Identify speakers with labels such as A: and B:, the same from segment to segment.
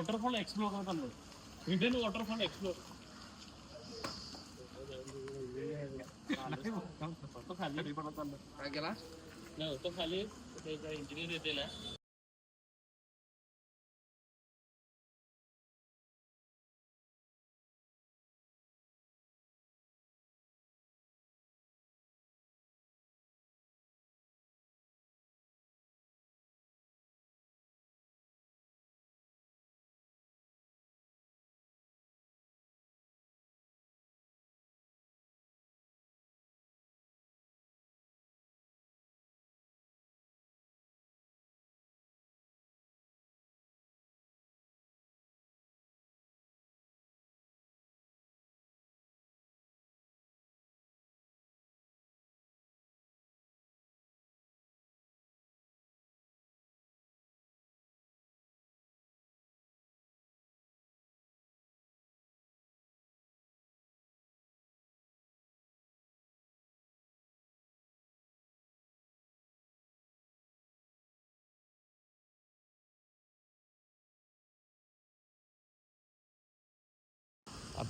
A: Waterfall explore करत आलो hidden waterfall explore तो खाली
B: काय केला
A: नाही तो खाली इंजिनियर येते ना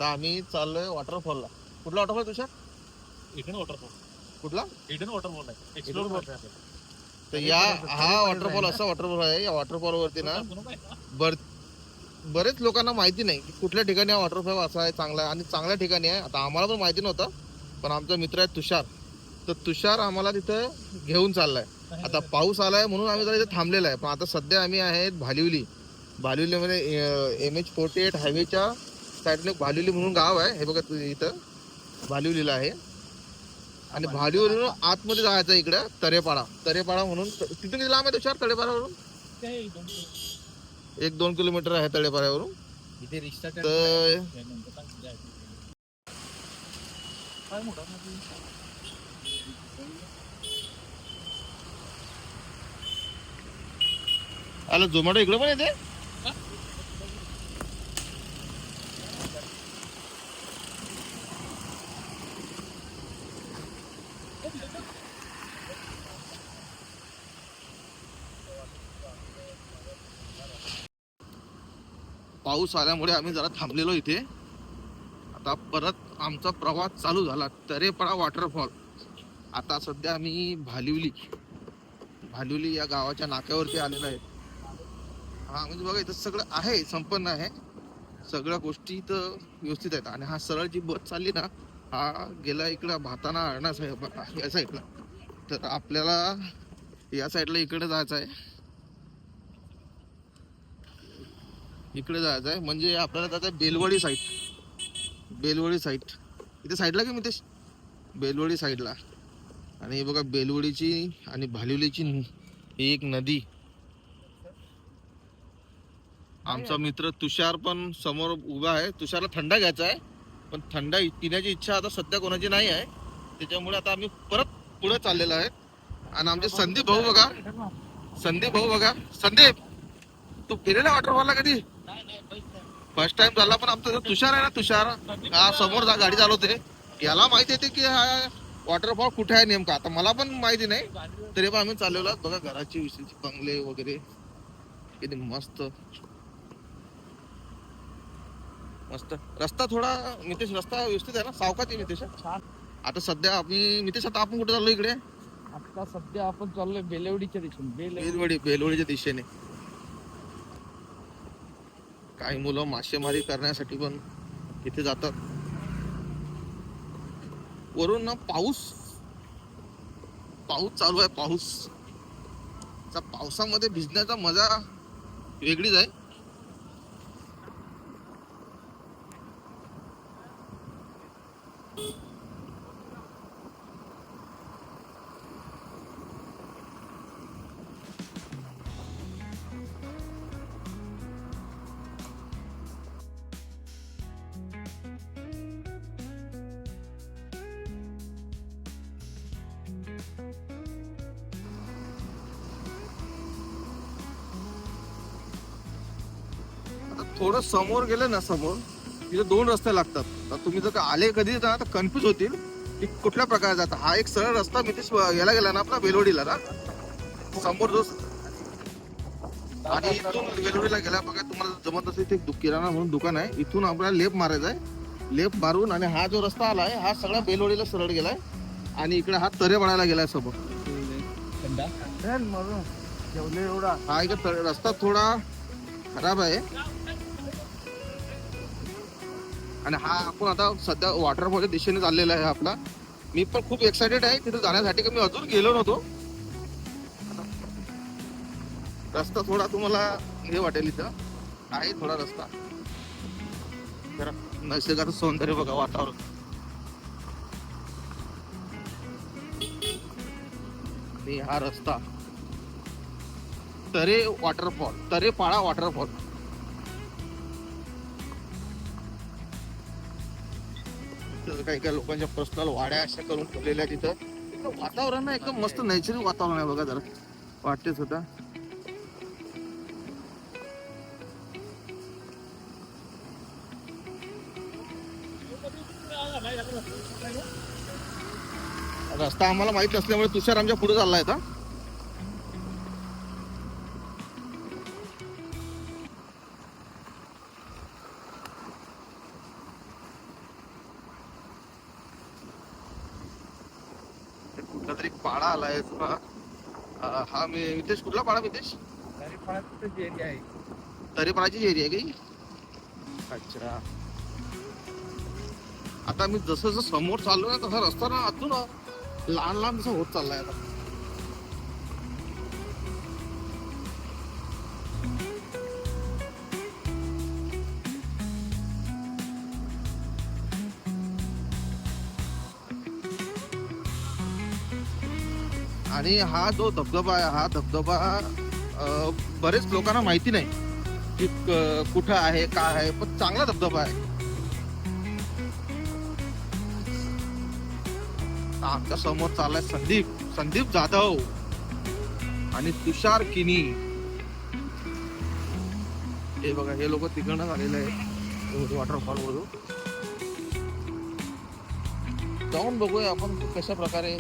C: आता आम्ही चाललोय वॉटरफॉलला कुठला वॉटरफॉल तुषार?
A: हिडन वॉटरफॉल
C: कुठला?
A: हिडन वॉटरफॉल आहे. एक्सप्लोर करत
C: तर या हा वॉटरफॉल असा वॉटरफॉल आहे. या वॉटरफॉल वरती ना बर बरेच लोकांना माहिती नाही की कुठल्या ठिकाणी हा वॉटरफॉल असा आहे चांगला आहे. आणि चांगल्या ठिकाणी आहे. आता आम्हाला पण माहिती नव्हतं पण आमचा मित्र आहे तुषार. तर तुषार आम्हाला तिथं घेऊन चाललाय. आता पाऊस आलाय म्हणून आम्ही जरा इथे थांबलेला आहे. पण आता सध्या आम्ही आहेत भालिवली. भालिवलीमध्ये एम एच फोर्टी एट हायवेच्या साईडने भालिवली म्हणून गाव आहे. हे बघा तु- इथं. भालिवलीला आहे. आणि भालिवलीवरून आतमध्ये जायचं इकडं तरेपाडा. तरेपाडा म्हणून तिथून लांब आहे तुषार? तळेपाड्यावरून एक दोन किलोमीटर आहे तळेपाड्यावरून तर आलं झोमॅटो इकडे पण येते? पाऊस आल्यामुळे आम्ही जरा थांबलेलो इथे. आता परत आमचा प्रवास चालू झाला. तरेपडा वॉटरफॉल आता सध्या आम्ही भालिवली. भालिवली या गावाच्या नाक्यावरती आलेलो आहे. हा म्हणजे बघा इथं सगळं आहे संपन्न आहे. सगळ्या गोष्टी इथं व्यवस्थित आहेत. आणि हा सरळ जी बस चालली ना हा गेला इकडं भाताना अरणा साहेब या साईडला तर आपल्याला या साईडला इकडे जायचं आहे. इकडे जायचं आहे. म्हणजे आपल्याला जायचं आहे बेलवडी साईड बेलवडी साईट इथे साईडला की मितेश? बेलवडी साईडला आणि हे बघा बेलवडीची आणि भालिवलीची ही एक नदी. आमचा मित्र तुषार पण समोर उभा आहे. तुषारला थंडा घ्यायचा आहे. पण थंडा पिण्याची इच्छा आता सध्या कोणाची नाही आहे. त्याच्यामुळे आता आम्ही परत पुढे चाललेलो आहे. आणि आमचे संदीप भाऊ बघा. संदीप भाऊ बघा. संदीप तू फिरेला वॉटरफॉलला कधी? फर्स्ट टाइम झाला पण आमचा तुषार आहे ना तुषार. हा समोर जा गाडी चालवते. याला माहिती येते की हा वॉटरफॉल कुठे आहे नेमका? आता मला पण माहिती नाही. तरी पण आम्ही चाललेलो आहोत. बघा घराची विशेष बंगले वगैरे. किती मस्त. मस्त. रस्ता थोडा मितेश रस्ता व्यवस्थित आहे ना? सावकाश आहे मितेश.
B: छान.
C: आता सध्या आम्ही मितेश आता आपण कुठे चाललो इकडे?
B: आता सध्या आपण चाललोय बेलेवडीच्या दिशेने. बेलवडी
C: बेलवडीच्या दिशेने. काही मुलं मासेमारी करण्यासाठी पण इथे जातात. वरून ना पाऊस. पाऊस चालू आहे पाऊस. पावसामध्ये भिजण्याचा मजा वेगळीच आहे. थोडं समोर गेलं ना समोर तिथे दोन रस्ते लागतात. तर तुम्ही जर का आले कधी ना तर कन्फ्युज होतील की कुठल्या प्रकारचा आता हा एक सरळ रस्ता मी याला गेला ना आपला बेलोडीला ना. समोर जो आणि इथून वेलुडीला गेला बघा तुम्हाला जमत असेल ते किराणा म्हणून दुकान आहे. इथून आपल्याला लेप मारायचा आहे. लेप मारून आणि हा जो रस्ता आलाय हा सगळा बेलवडीला सरळ गेलाय. आणि इकडे हा तरे बळायला गेलाय समोर. हा इकडे तळे- रस्ता थोडा खराब आहे. आणि हा आपण आता सध्या वॉटरफॉलच्या दिशेने चाललेला आहे आपला. मी पण खूप एक्सायटेड आहे. तिथे जाण्यासाठी मी अजून गेलो नव्हतो. रस्ता थोडा तुम्हाला हे वाटेल इथं. आहे थोडा रस्ता. जरा नैसर्गाचं सौंदर्य बघा वातावरण. हा रस्ता. तरे वॉटरफॉल तरे पाळा वॉटरफॉल तिथं काही काही लोकांच्या पर्सनल वाड्या अशा करून ठेवलेल्या आहेत तिथं. तिथं वातावरण ना एकदम मस्त नैसर्गिक वातावरण आहे बघा जरा. वाटतेच होता. रस्ता आम्हाला माहीत नसल्यामुळे तुषार आमच्या पुढे चाललाय आता. मी मितेश कुठला पाडा मितेश?
B: तरी पण एरिया आहे
C: एरिया आहे काही अच्छा. आता मी जसं जसं समोर चाललो ना तसा रस्ता ना अजून लहान लहान जसं होत चाललाय आता. आणि हा जो धबधबा आहे हा धबधबा बरेच लोकांना माहिती नाही की क- कुठं आहे काय आहे पण चांगला धबधबा आहे. आमच्यासमोर चाललाय संदीप संदीप जाधव आणि तुषार किनी. हे बघा हे लोक तिकडनं आलेले आहे वॉटरफॉल वरून जाऊन बघूया आपण कशा प्रकारे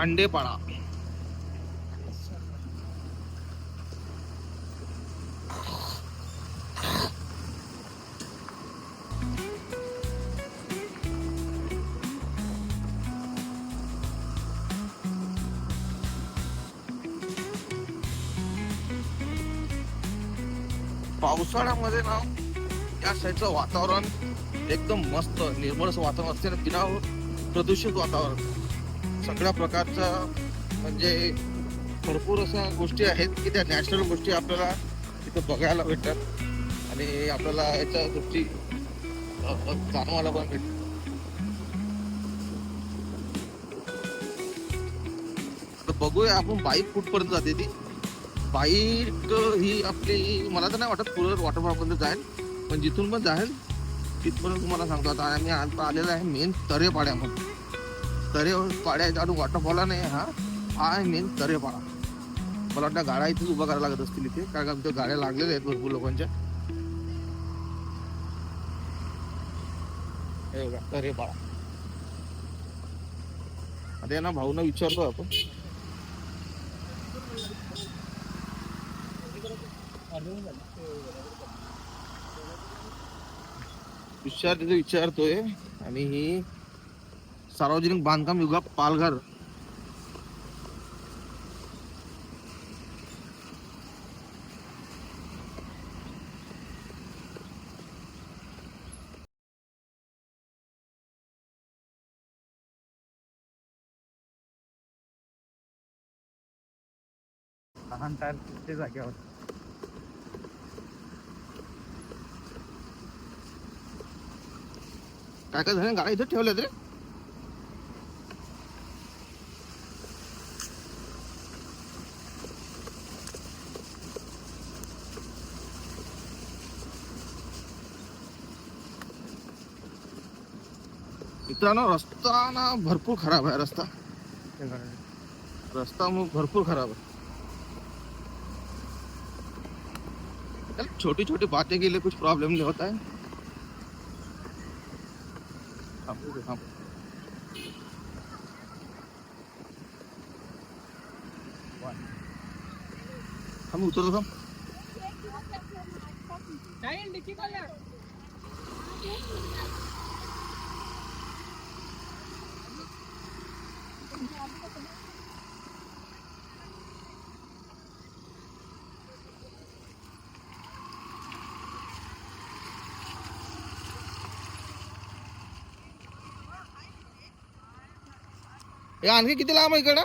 C: खांडेपाडा. पावसाळ्यामध्ये ना या साईडचं वातावरण एकदम मस्त निर्मळ वातावरण असते ना बिना प्रदूषित वातावरण. सगळ्या प्रकारचं म्हणजे भरपूर अशा गोष्टी आहेत की त्या नॅचरल गोष्टी आपल्याला तिथं बघायला भेटतात. आणि आपल्याला याच्या गोष्टी जाणवायला पण भेटतात. बघूया आपण बाईक कुठपर्यंत जाते ती. बाईक ही आपली मला तर नाही वाटत पुढे वॉटरफॉलपर्यंत जाईल पण जिथून पण जाईल तिथपर्यंत तुम्हाला सांगतो. आता आम्ही आता आलेलो आहे मेन तरेपाड्यामध्ये पाड्यामध्ये तरे पाड्या आणि वॉटरफॉल नाही हा? हा आहे मेन तरेपाडा मला वाटतं गाड्या इथेच उभा करायला लागत असतील इथे कारण आमच्या गाड्या लागलेल्या आहेत भरपूर लोकांच्या. हे बघा तरेपाडा आता यांना भाऊना विचारतो आपण. विचार तिथे विचारतोय. आणि ही सार्वजनिक बांधकाम विभाग पालघर.
B: लहान टायर तिथे जागेवर
C: काय काय झालं? गाड्या इथे ठेवल्यात रे. मित्रांनो रस्ता ना भरपूर खराब आहे रस्ता. रस्ता मग भरपूर खराब है छोटी छोटी बातें के लिए कुछ प्रॉब्लम नहीं होता है. थांबू दे, थांब. थांब हे आणखी किती लांब आहे इकडं?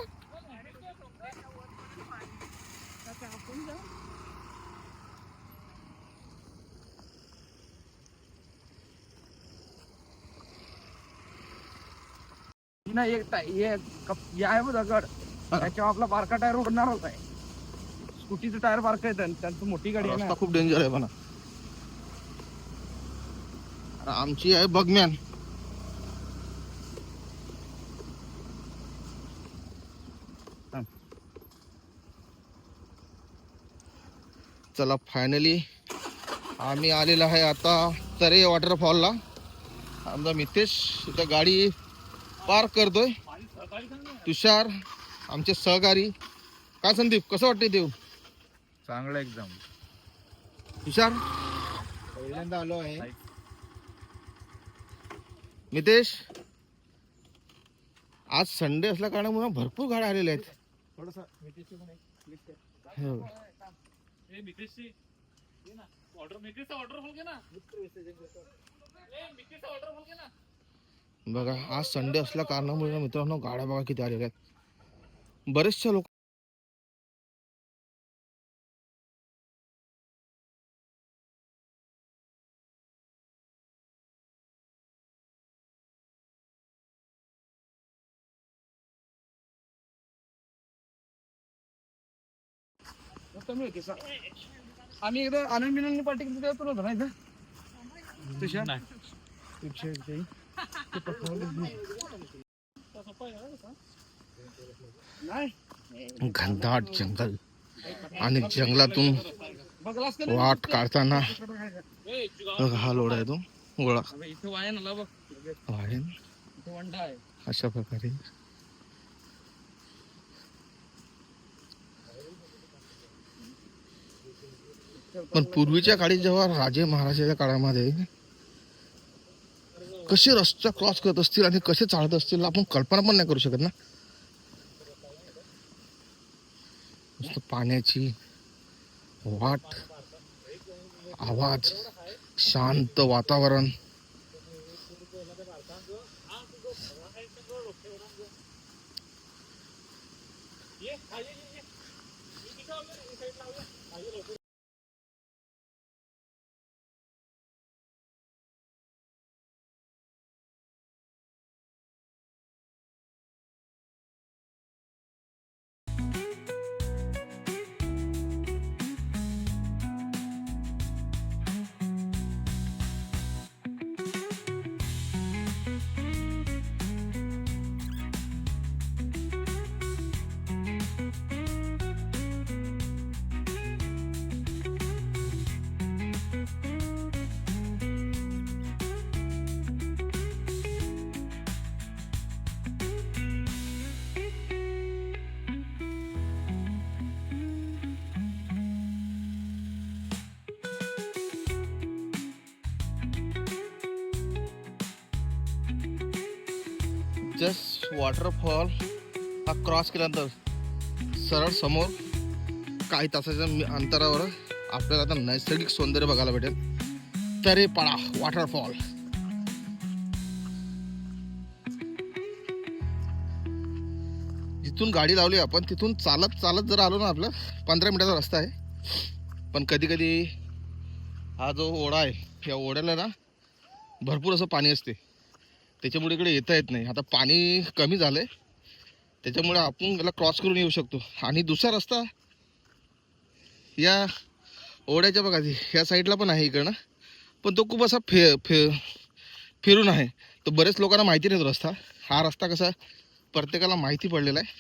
B: ना एक टा- हे कप- हे आहे बघ दगड. त्याच्यावर आपला बारका टायर उडणारच आहे स्कूटीचं टायर बारका आहे त्यां- त्यांचं मोठी गाडी आहे ना.
C: रस्ता खूप डेंजर आहे म्हणा. आमची आहे बगमॅन चला फायनली आम्ही आलेलो आहे आता तरे वॉटरफॉलला आमचा मितेश इथं गाडी पार्क करतोय. तुषार आमचे सहकारी. काय संदीप कसं वाटतंय देव
B: चांगलं एकदम.
C: तुषार?
B: पहिल्यांदा आलो आहे.
C: मितेश? आज संडे असल्या कारणामुळे भरपूर गाड्या आलेल्या आहेत.
B: थोडस
C: हो.
A: ए, मितेशची. ये ना. मितेशचा घे ना ए, मितेशचा घे ना
C: बघा आज संडे असल्या कारणामुळे ना मित्रांनो गाड्या बघा किती आलेल्या आहेत बरेचशा लोक
B: आम्ही एकदा आनंद मिनंद पार्टी केली तेव्हा तुला होतं तुषार?
A: नाही.
B: तुषार ते-? नाही.
C: घनदाट जंगल. आणि जंगलातून
B: का?
C: वाट काढताना हा लोड आहे तो गोळा.
B: वायन
C: अशा प्रकारे. पण पूर्वीच्या काळी जेव्हा राजे महाराजाच्या काळामध्ये कसे रस्ता क्रॉस करत असतील आणि कसे चालत असतील आपण कल्पना पण नाही करू शकत ना. नुसतं पाण्याची वाट आवाज शांत वातावरण. जस्ट वॉटरफॉल हा क्रॉस केल्यानंतर सरळ समोर काही तासाच्या मी- अंतरावर आपल्याला आता नैसर्गिक सौंदर्य बघायला भेटेल. तरेपाडा वॉटरफॉल. जिथून गाडी लावली आपण तिथून चालत चालत जर आलो ना आपलं पंधरा मिनिटाचा रस्ता आहे. पण कधी कधी हा जो ओढा आहे या ओढ्याला ना भरपूर असं पाणी असते. त्याच्यामुळे इकडे येता येत नाही. आता पाणी कमी झालं आहे त्याच्यामुळे आपण याला क्रॉस करून येऊ शकतो. आणि दुसरा रस्ता या ओढ्याच्या बघा ह्या साईडला पण आहे इकडनं. पण तो खूप असा फे फे फिरून आहे. तर बरेच लोकांना माहिती नाही तो रस्ता. हा रस्ता कसा प्रत्येकाला माहिती पडलेला आहे.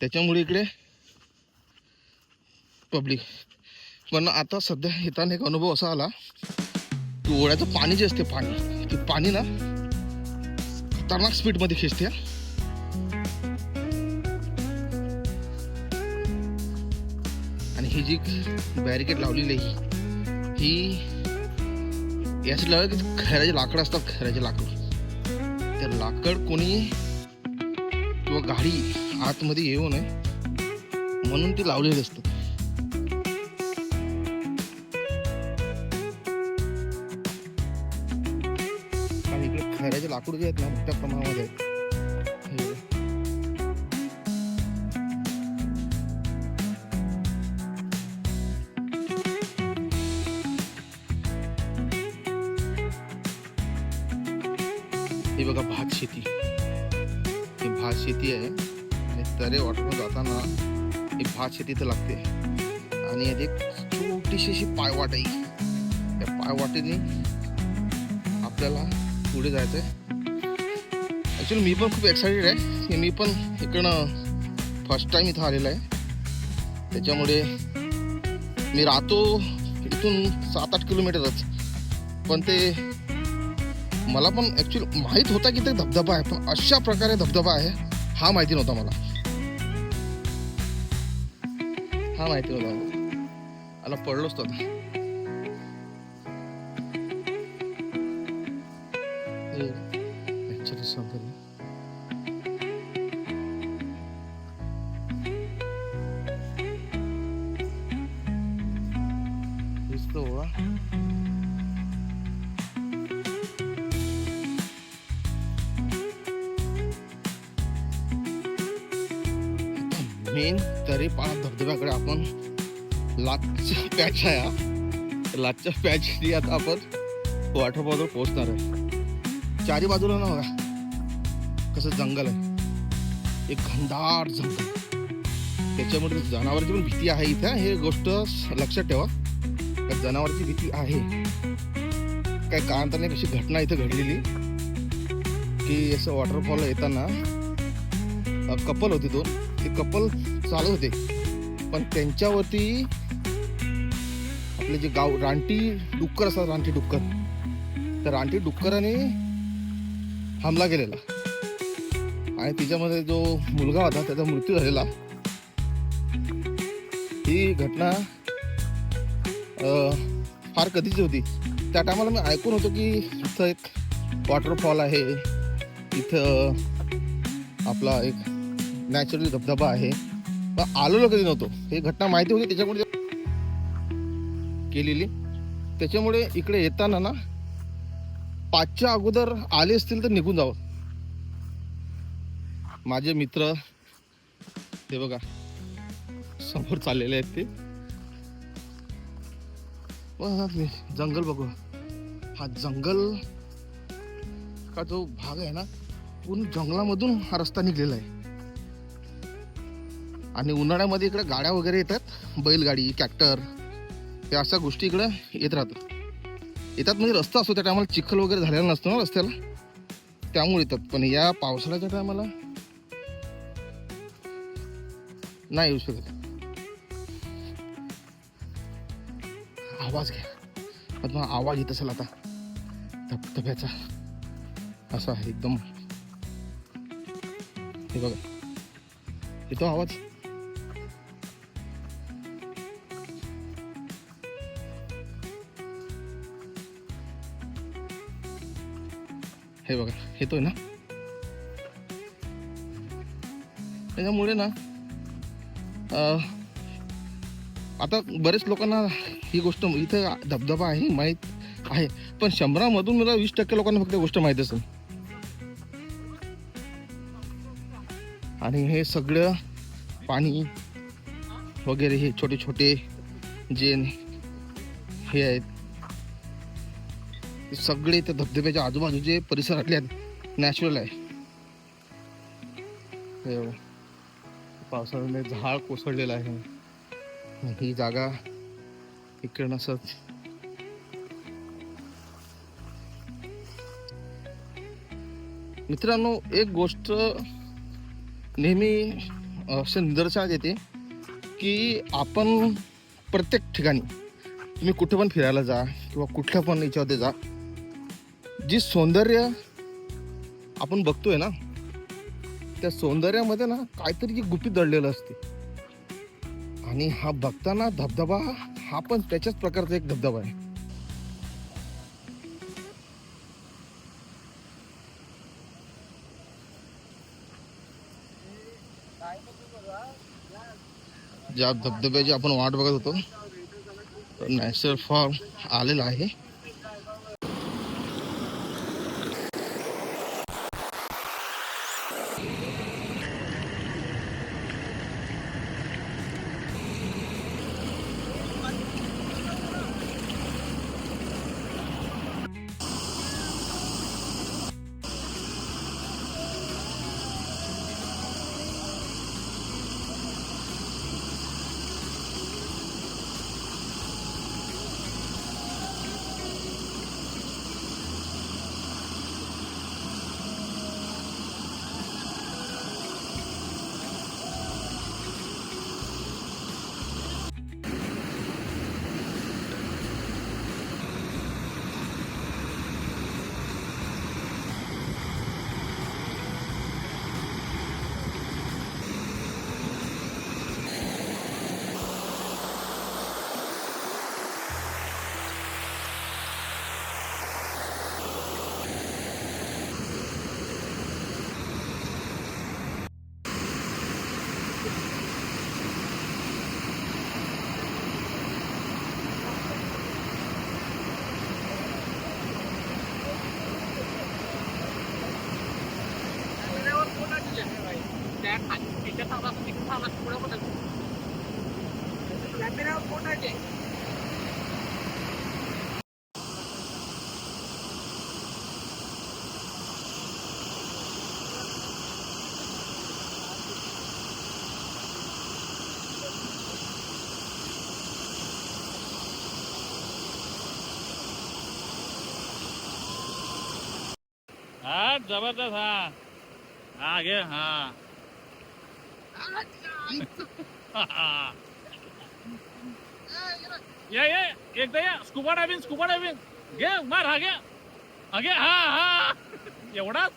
C: त्याच्यामुळे इकडे पब्लिक पण आता सध्या येताना एक अनुभव असा आला. की ओढ्याचं पाणी जे असते पाणी ते पाणी ना खतरनाक स्पीडमध्ये खेचते. आणि ही जी बॅरिकेड लावलेली आहे ही याची लावलं की खैराचे लाकड असतात खऱ्याचे लाकड. ते लाकड कोणी किंवा गाडी आतमध्ये येऊ नये म्हणून ती लावलेली असतात लाकूड जे आहेत ना मोठ्या प्रमाणामध्ये. हे बघा. भात शेती. ही भात शेती आहे. आणि तरे वाटून जाताना ही भात शेती तर लागते. आणि एक छोटीशी अशी पायवाट आहे त्या पायवाटेने आपल्याला पुढे जायचं आहे ॲक्च्युली मी पण खूप एक्सायटेड आहे. की मी पण इकडनं फर्स्ट टाइम इथं आलेला आहे. त्याच्यामुळे मी राहतो इथून सात आठ किलोमीटरच. पण ते मला पण ॲक्च्युली माहीत होता की ते धबधबा आहे पण अशा प्रकारे धबधबा आहे हा माहिती नव्हता मला. हा माहिती नव्हता मला. मला पडलोच तो पॅच आहे हा. लाटच्या पॅचनी आता आपण वॉटरफॉलवर पोहोचणार आहे. चारी बाजूला ना बघा. कसं जंगल आहे. एक घनदाट जंगल. त्याच्यामध्ये जनावरांची पण भीती आहे इथे. हे गोष्ट लक्षात ठेवा. का जनावरांची भीती आहे. काय काळांतराने कशी घटना इथे घडलेली. की असं वॉटरफॉल येताना कपल होते दोन. ते कपल चालत होते. पण त्यांच्यावरती आपले जे गाव रानटी डुक्कर असतात रानटी डुक्कर. त्या रानटी डुक्कराने हमला केलेला. आणि तिच्यामध्ये जो मुलगा होता त्याचा मृत्यू झालेला. ही घटना फार कधीची होती? त्या टायमाला मी ऐकून होतो की इथं एक वॉटरफॉल आहे. इथं आपला एक नॅचरली धबधबा आहे. पण आलेलो कधी नव्हतो. ही घटना माहिती होती त्याच्यामुळे केलेली. त्याच्यामुळे इकडे येताना ना पाचच्या अगोदर आले असतील तर निघून जावं. माझे मित्र ते बघा समोर चाललेले आहेत ते जंगल बघू. हा जंगल का जो भाग आहे ना पूर्ण जंगलामधून हा रस्ता निघलेला आहे. आणि उन्हाळ्यामध्ये इकडे गाड्या वगैरे येतात बैलगाडी ट्रॅक्टर. हे अशा गोष्टी इकडे येत राहतात. येतात म्हणजे रस्ता असतो त्या टायमाला चिखल वगैरे झालेला नसतो ना रस्त्याला. त्यामुळे येतात. पण या पावसाळ्याच्या टायमाला नाही येऊ शकत. आवाज घ्या. मग आवाज येत असेल आता. धबधब्याचा. असा आहे एकदम. हे बघा. येतो आवाज? हे बघा येतोय ना? त्याच्यामुळे ना आता बरेच लोकांना ही गोष्ट इथं धबधबा आहे माहीत आहे. पण शंभरामधून मला वीस टक्के लोकांना फक्त गोष्ट माहीत असेल. आणि हे सगळं पाणी वगैरे हे छोटे छोटे जे हे आहेत सगळे त्या धबधब्याच्या आजूबाजूचे परिसरातले आहेत नॅचरल आहे. पावसाळ्याने झाड कोसळलेलं आहे. ही जागा इकडं असंच. मित्रांनो एक गोष्ट नेहमी असं निदर्शनात येते की आपण प्रत्येक ठिकाणी तुम्ही कुठं पण फिरायला जा किंवा कुठल्या पण याच्यामध्ये जा जी सौंदर्य आपण बघतोय ना त्या सौंदर्यामध्ये ना काहीतरी जी गुपित दडलेलं असते. आणि हा बघताना धबधबा हा पण त्याच्याच प्रकारचा एक धबधबा आहे. ज्या धबधब्याची आपण वाट बघत होतो नॅचरल फॉर्म आलेला आहे.
A: हा जबरदस्त हा. हा घे हा. या या एकदा या. स्कुबा डायव्हिंग स्कुबा डायव्हिंग घे मार हा घे. हा घे हा हा. एवढाच